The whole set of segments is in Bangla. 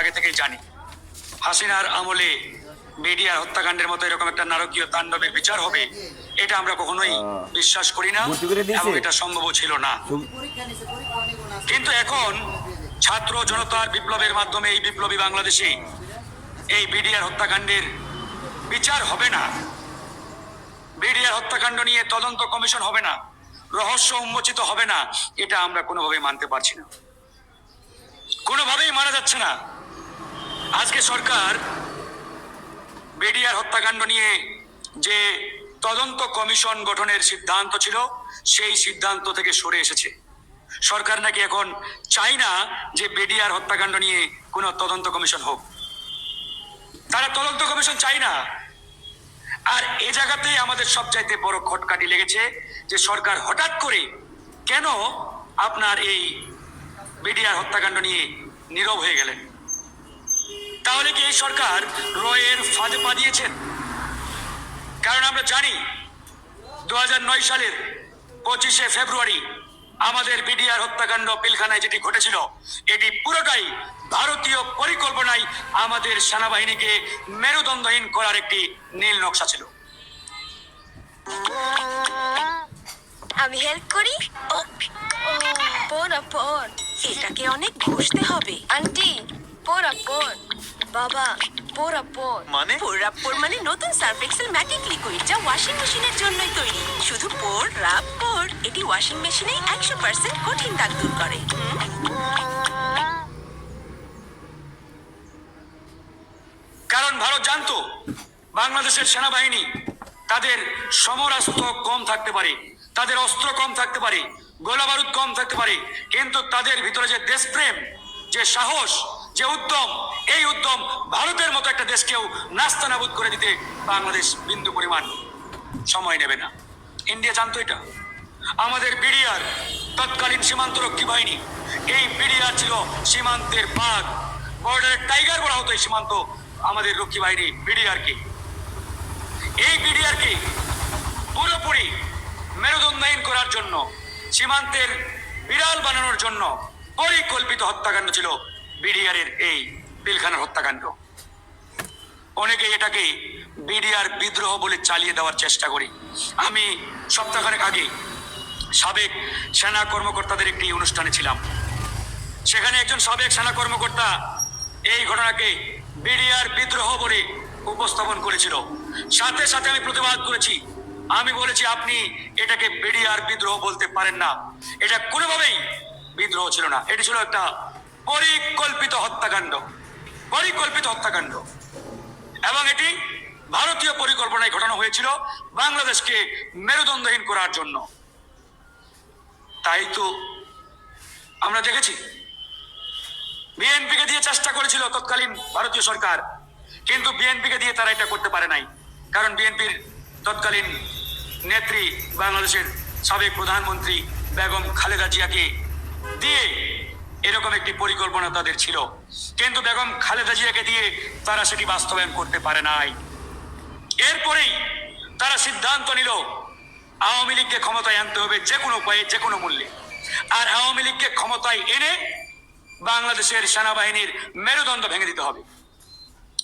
আগে থেকেই জানি। হাসিনার আমলে মিডিয়ার হত্যাকাণ্ডের মতো এরকম একটা নারকীয় তাণ্ডবের বিচার হবে এটা আমরা কখনোই বিশ্বাস করি না? এবং এটা সম্ভব ছিল না। কিন্তু এখন ছাত্র জনতার বিপ্লবের মাধ্যমে এই বিপ্লবী বাংলাদেশে এই বিডিআর হত্যাকাণ্ডের বিচার হবে না। বিডিআর হত্যাকাণ্ড নিয়ে তদন্ত কমিশন হবে না রহস্য উন্মোচিত হবে না এটা আমরা কোনোভাবেই মানতে পারছি না। কোনোভাবেই মানা যাচ্ছে না। আজকে সরকার বিডিআর হত্যাকাণ্ড নিয়ে যে তদন্ত কমিশন গঠনের সিদ্ধান্ত ছিল, সেই সিদ্ধান্ত থেকে সরে এসেছে। সরকার নাকি এখন চায় না যে বেডিয়ার হত্যাকাণ্ড নিয়ে কোনো তদন্ত কমিশন হোক। তারা তদন্ত কমিশন চায় না। আর এ জায়গাতেই আমাদের সবচাইতে বড় খটকাটি লেগেছে যে সরকার হঠাৎ করে কেন আপনার এই বিডিআর হত্যাকাণ্ড নিয়ে নীরব হয়ে গেলেন? তাহলে কি এই সরকার রয়ের ফাঁদে পা দিয়েছেন কারণ আমরা জানি দু হাজার নয় সালের পঁচিশে ফেব্রুয়ারি আমাদের বিডিআর হত্যাকাণ্ড পিলখানায় যেটি ঘটেছিল এটি পুরোটাই ভারতীয় পরিকল্পনায় আমাদের সেনাবাহিনীকে মেরুদণ্ডহীন করার একটি নীল নকশা ছিল আমি হেল্প করি পর পর এটাকে অনেক ঘষতে হবে আন্টি পর পর বাবা পর পর মানে? পোরাপ্পর মানে নতুন সার্ফ এক্সেল ম্যাটিক লিকুইড যা ওয়াশিং মেশিনের জন্যই তৈরি। শুধু পোর রাব পোর। এটি ওয়াশিং মেশিনে একশো পার্সেন্ট কঠিন দাগ দূর করে। কারণ ভারত জানতো বাংলাদেশের সেনাবাহিনী তাদের সমরাস্ত্র কম থাকতে পারে তাদের অস্ত্র কম থাকতে পারে গোলা বারুদ কম থাকতে পারে কিন্তু তাদের ভিতরে যে দেশপ্রেম যে সাহস যে উদ্যম এই উদ্যম ভারতের মতো একটা দেশকেও নাস্তানাবুদ করে দিতে বাংলাদেশ বিন্দু পরিমাণ সময় নেবে না। ইন্ডিয়া জানতো এটা। আমাদের বিডিআর তৎকালীন সীমান্তরক্ষী বাহিনী, এই বিডিআর ছিল সীমান্তের বাঘ। বর্ডারের টাইগার বলা হতো এই সীমান্ত আমাদের রক্ষী বাহিনী বিডিআরকে এই বিডিআরকে পুরোপুরি মেরুদণ্ডহীন করার জন্য, সীমান্তের বিড়াল বানানোর জন্য পরিকল্পিত হত্যাকাণ্ড ছিল বিডিআরের এই পিলখানার হত্যাকাণ্ড। অনেকে এটাকে বিডিআর বিদ্রোহ বলে চালিয়ে দেওয়ার চেষ্টা করি। আমি সপ্তাহখানেক আগে সাবেক সেনা কর্মকর্তাদের একটি অনুষ্ঠানে ছিলাম। সেখানে একজন সাবেক সেনা কর্মকর্তা এই ঘটনাকে বিডিআর বিদ্রোহ বলে উপস্থাপন করেছিল। সাথে সাথে আমি প্রতিবাদ করেছি। আমি বলেছি, আপনি এটাকে বিডিআর বিদ্রোহ বলতে পারেন না। এটা কোনোভাবেই বিদ্রোহ ছিল না। এটি ছিল একটা পরিকল্পিত হত্যাকাণ্ড। পরিকল্পিত হত্যাকাণ্ড। এবং এটি ভারতীয় পরিকল্পনায় ঘটানো হয়েছিল বাংলাদেশকে মেরুদণ্ডহীন করার জন্য। তাই তো আমরা দেখেছি, বিএনপিকে দিয়ে চেষ্টা করেছিল তৎকালীন ভারতীয় সরকার, কিন্তু বিএনপিকে দিয়ে তারা এটা করতে পারে নাই। কারণ বিএনপির তৎকালীন নেত্রী বাংলাদেশের সাবেক প্রধানমন্ত্রী বেগম খালেদা জিয়াকে দিয়ে এরকম একটি পরিকল্পনা তাদের ছিল। কিন্তু বেগম খালেদা জিয়াকে দিয়ে তারা সেটি বাস্তবায়ন করতে পারে নাই। এরপরেই তারা সিদ্ধান্ত নিল, আওয়ামী লীগকে ক্ষমতায় আনতে হবে যে কোনো উপায়ে, যে কোনো মূল্যে। আর আওয়ামী লীগকে ক্ষমতায় এনে বাংলাদেশের সেনাবাহিনীর মেরুদণ্ড ভেঙে দিতে হবে।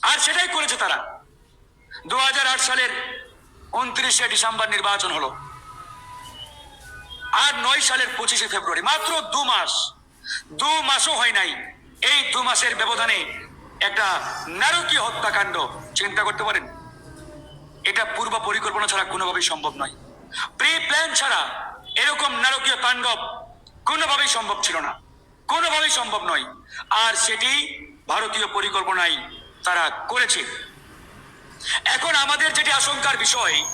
আর সেটাই করেছে তারা। দু হাজার আট সালের উনত্রিশে ডিসেম্বর নির্বাচন হলো। আর নয় সালের পঁচিশে ফেব্রুয়ারি, মাত্র দু মাস। দু মাসও হয় নাই। এই দু মাসের ব্যবধানে একটা নারকীয় হত্যাকাণ্ড চিন্তা করতে পারেন। এটা পূর্ব পরিকল্পনা ছাড়া কোনোভাবেই সম্ভব নয়। প্রি প্ল্যান ছাড়া এরকম নারকীয় তাণ্ডব কোনোভাবেই সম্ভব ছিল না। কোনোভাবেই সম্ভব নয়। আর সেটি ভারতীয় পরিকল্পনায় তারা করেছে। এখন আমাদের যেটি আশঙ্কার বিষয়,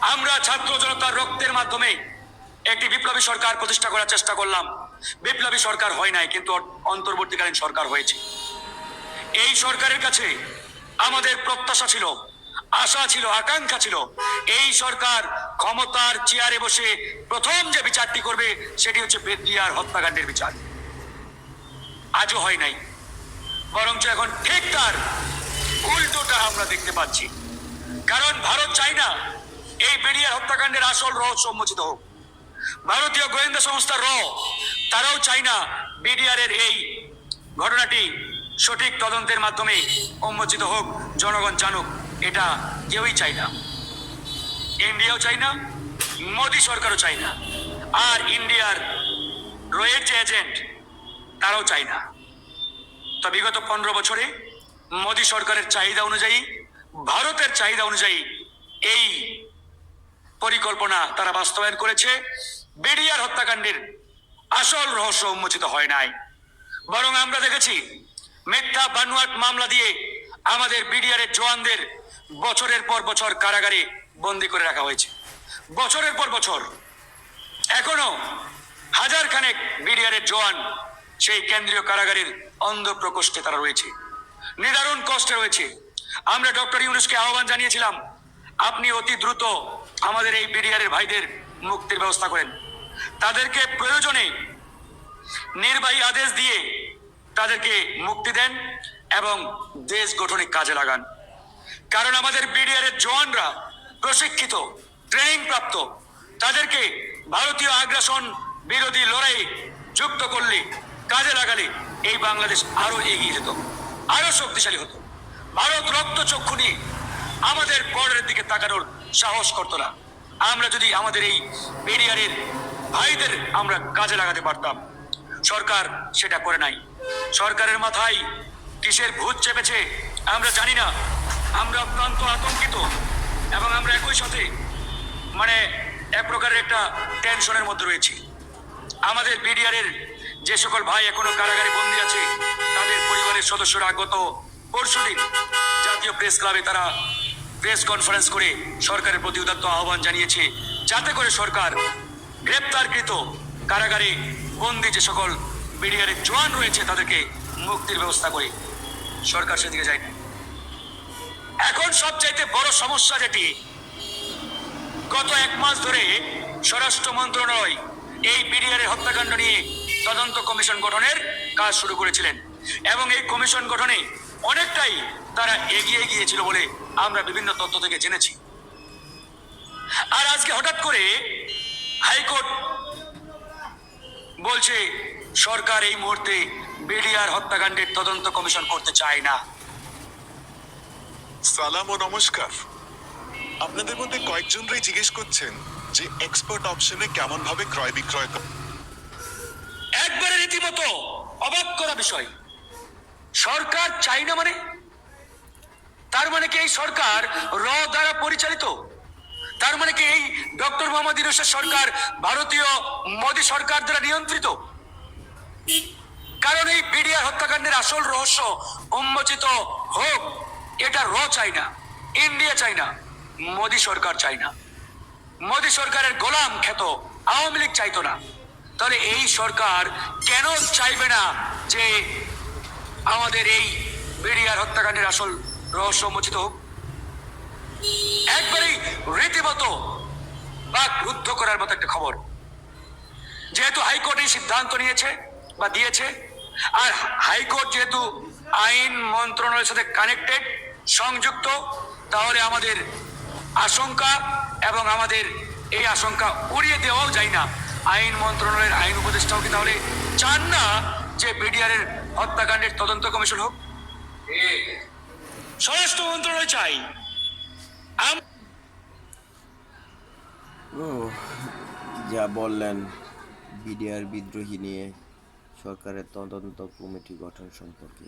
আমরা ছাত্র জনতার রক্তের মাধ্যমে একটি বিপ্লবী সরকার প্রতিষ্ঠা করার চেষ্টা করলাম। বিপ্লবী সরকার হয় নাই, কিন্তু অন্তর্বর্তীকালীন সরকার হয়েছে। এই সরকারের কাছে আমাদের প্রত্যাশা ছিল, আশা ছিল, আকাঙ্ক্ষা ছিল, এই সরকার ক্ষমতার চেয়ারে বসে প্রথম যে বিচারটি করবে সেটি হচ্ছে বেদিয়ার হত্যাকাণ্ডের বিচার। আজও হয় নাই। বরঞ্চ এখন ঠিক তার উল্টোটা আমরা দেখতে পাচ্ছি। কারণ ভারত চায় না এই বেরিয়ার হত্যাকাণ্ডের আসল রহস্য উন্মোচিত হোক। ভারতীয় গোয়েন্দা সংস্থার র তারাও চায় না বিডিআর এর এই ঘটনাটি সঠিক তদন্তের মাধ্যমে উন্মোচিত হোক, জনগণ জানুক, এটা কেউই চাই না। ইন্ডিয়াও চাই না, মোদী সরকারও চাই না, আর ইন্ডিয়ার রয়ের যে এজেন্ট, তারাও চাই না। তো বিগত পনেরো বছরে মোদী সরকারের চাহিদা অনুযায়ী, ভারতের চাহিদা অনুযায়ী এই পরিকল্পনা তারা বাস্তবায়ন করেছে। বেডিয়ার হত্যাকাণ্ডের আসল রহস্য উন্মোচিত হয় নাই। বরং আমরা দেখেছি, মিথ্যা বানুয়াট মামলা দিয়ে আমাদের বিডিআরের জওয়ানদের বছরের পর বছর কারাগারে বন্দি করে রাখা হয়েছে। বছরের পর বছর। এখনও হাজার খানেক বিডিআরের জওয়ান সেই কেন্দ্রীয় কারাগারের অন্ধ প্রকোষ্ঠে তারা রয়েছে। নিদারুণ কষ্টে রয়েছে। আমরা ডক্টর ইউনুসকে আহ্বান জানিয়েছিলাম, আপনি অতি দ্রুত আমাদের এই বিডিআরের ভাইদের মুক্তির ব্যবস্থা করেন। তাদেরকে প্রয়োজনে নির্বাহী আদেশ দিয়ে তাদেরকে মুক্তি দেন এবং দেশ গঠনে কাজে লাগান। কারণ আমাদের বিডিআরের জওয়ানরা প্রশিক্ষিত ট্রেনিং প্রাপ্ত। তাদেরকে ভারতীয় আগ্রাসন বিরোধী লড়াই যুক্ত করলে, কাজে লাগালে এই বাংলাদেশ আরও এগিয়ে যেত, আরও শক্তিশালী হতো। ভারত রক্ত চক্ষু নিয়ে আমাদের বর্ডারের দিকে তাকানোর সাহস করতো না। আমরা যদি আমাদের এই বিডিআরের ভাইদের আমরা কাজে লাগাতে পারতাম। সরকার সেটা করে নাই। সরকারের মাথায় কিসের ভূত চেপেছে আমরা জানি না। আমরা অত্যন্ত আতঙ্কিত এবং আমরা একই সাথে মানে এক প্রকারের একটা টেনশনের মধ্যে রয়েছি। আমাদের বিডিআরের যে সকল ভাই এখনও কারাগারে বন্দী আছে, তাদের পরিবারের সদস্যরা গত পরশুদিন জাতীয় প্রেস ক্লাবে তারা প্রেস কনফারেন্স করে সরকারের প্রতি উদাত্ত আহ্বান জানিয়েছে, যাতে করে সরকার গ্রেপ্তারকৃত কারাগারে বন্দী যে সকল বিডিআরের জোয়ান রয়েছে, তাদেরকে মুক্তির ব্যবস্থা করে সরকার সেদিকে যায় এখন সবচাইতে বড় সমস্যা যেটি, গত এক মাস ধরে স্বরাষ্ট্র মন্ত্রণালয় এই বিডিআরের হত্যাকাণ্ড নিয়ে তদন্ত কমিশন গঠনের কাজ শুরু করেছিলেন এবং এই কমিশন গঠনে অনেকটাই তারা এগিয়ে গিয়েছিল বলে আমরা বিভিন্ন তথ্য থেকে জেনেছি। আর আজকে হঠাৎ করে হাইকোর্ট বলছে সরকার এই মুহূর্তে বিডিআর হত্যাকাণ্ডের তদন্ত কমিশন করতে চায় না। সালাম ও নমস্কার। আপনাদের মধ্যে কয়েকজনরাই জিজ্ঞেস করছেন যে এক্সপার্ট অপশনে কেমন ভাবে ক্রয় বিক্রয় কর- একবারে রীতিমতো অবাক করা বিষয়। সরকার চাই না মানে? তার মানে কি এই সরকার র দ্বারা পরিচালিত? তার মানে কি এই ডক্টর মোহাম্মদ ইউনুসের সরকার ভারতীয় মোদী সরকার দ্বারা নিয়ন্ত্রিত? কারণ এই বিডিআর হত্যাকাণ্ডের আসল রহস্য উন্মোচিত হোক, এটা র চাই না ইন্ডিয়া চাই না মোদী সরকার চাই না মোদী সরকারের গোলাম খ্যাত আওয়ামী লীগ চাইতো না। তাহলে এই সরকার কেন চাইবে না যে আমাদের এই বিডিআর হত্যাকাণ্ডের আসল রহস্য উন্মোচিত হোক? একবারেই রীতিমতো বা রুদ্ধ করার মতো একটা খবর। যেহেতু হাইকোর্ট এই সিদ্ধান্ত নিয়েছে বা দিয়েছে, আর হাইকোর্ট যেহেতু আইন মন্ত্রণালয়ের সাথে কানেক্টেড সংযুক্ত, তাহলে আমাদের আশঙ্কা এবং আমাদের এই আশঙ্কা উড়িয়ে দেওয়াও যায় না। আইন মন্ত্রণালয়ের আইন উপদেষ্টাও কি তাহলে চান না যে বিডিআরের হত্যাকাণ্ডের তদন্ত কমিশন হোক? স্বরাষ্ট্র মন্ত্রণালয় চাই। ও যা বললেন বিডিআর বিদ্রোহী নিয়ে সরকারের তদন্ত কমিটি গঠন সম্পর্কে।